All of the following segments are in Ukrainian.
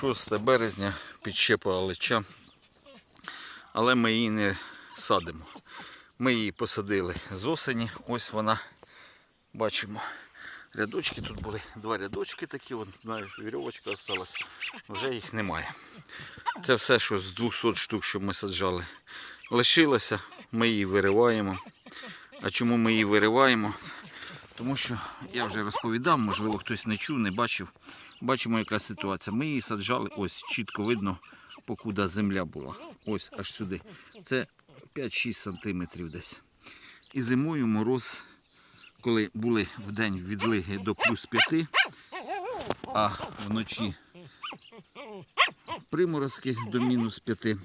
6 березня підщепа лича, але ми її не садимо. Ми її посадили з осені. Ось вона, бачимо, рядочки тут були два рядочки такі, вірьовочка осталась, вже їх немає. Це все, що з 200 штук, що ми саджали, лишилося, ми її вириваємо. А чому ми її вириваємо? Тому що я вже розповідав, можливо, хтось не чув, не бачив. Бачимо, яка ситуація. Ми її саджали, ось чітко видно, покуда земля була. Ось аж сюди. Це 5-6 сантиметрів десь. І зимою мороз, коли були в день відлиги до плюс 5, а вночі приморозки до мінус 5,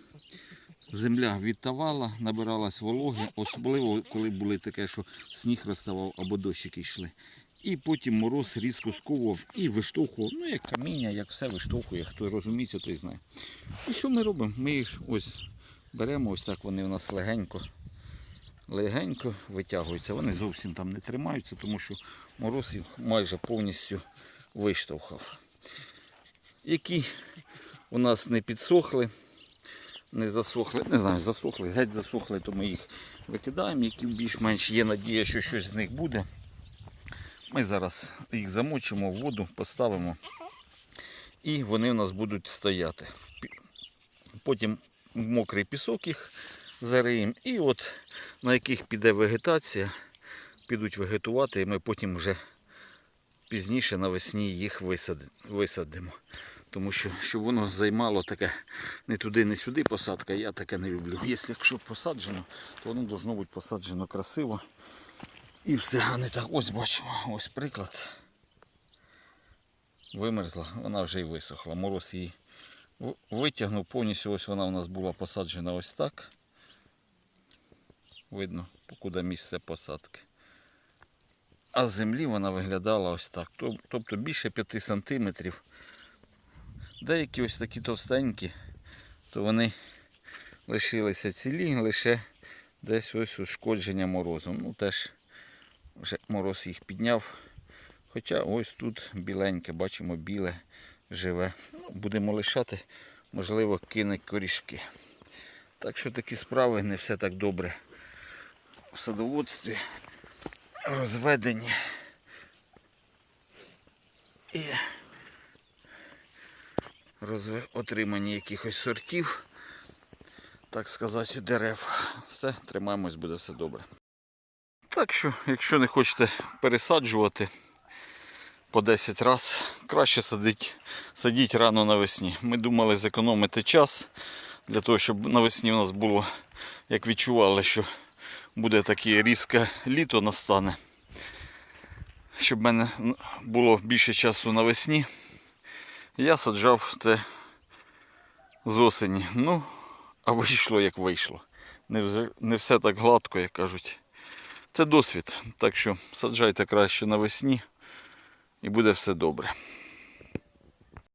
земля відтавала, набиралась вологи, особливо коли були таке, що сніг розставав або дощики йшли. І потім мороз різко сковував і виштовхував, ну як каміння, як все виштовхує, хто розуміється, той знає. І що ми робимо? Ми їх ось беремо, ось так вони у нас легенько, легенько витягуються. Вони зовсім там не тримаються, тому що мороз їх майже повністю виштовхав. Які у нас не підсохли, не засохли, не знаю, засохли, геть засохли, то ми їх викидаємо, які більш-менш є надія, що щось з них буде. Ми зараз їх замочимо в воду, поставимо і вони у нас будуть стояти. Потім мокрий пісок їх зариємо і от на яких піде вегетація, підуть вегетувати, і ми потім вже пізніше навесні їх висадимо. Тому що щоб воно займало таке не туди, не сюди посадка, я таке не люблю. Якщо якщо посаджено, то воно должно бути посаджено красиво. І все, а не так. Ось бачимо, ось приклад. Вимерзла, вона вже й висохла. Мороз її витягнув повністю. Ось вона у нас була посаджена ось так. Видно, покуди місце посадки. А з землі вона виглядала ось так. Тобто більше 5 сантиметрів. Деякі ось такі товстенькі, то вони лишилися цілі, лише десь ось ушкодження морозом. Ну теж вже мороз їх підняв. Хоча ось тут біленьке, бачимо, біле, живе. Ну, будемо лишати, можливо, кине корішки. Так що такі справи не все так добре в садоводстві, розведені. І отримані якихось сортів, так сказати, дерев. Все, тримаємось, буде все добре. Так що, якщо не хочете пересаджувати по 10 разів, краще садіть, садіть рано навесні. Ми думали зекономити час для того, щоб навесні у нас було, як відчували, що буде таке різке літо настане. Щоб в мене було більше часу навесні, я саджав це з осені. Ну, а вийшло як вийшло. Не, не все так гладко, як кажуть. Це досвід. Так що саджайте краще навесні і буде все добре.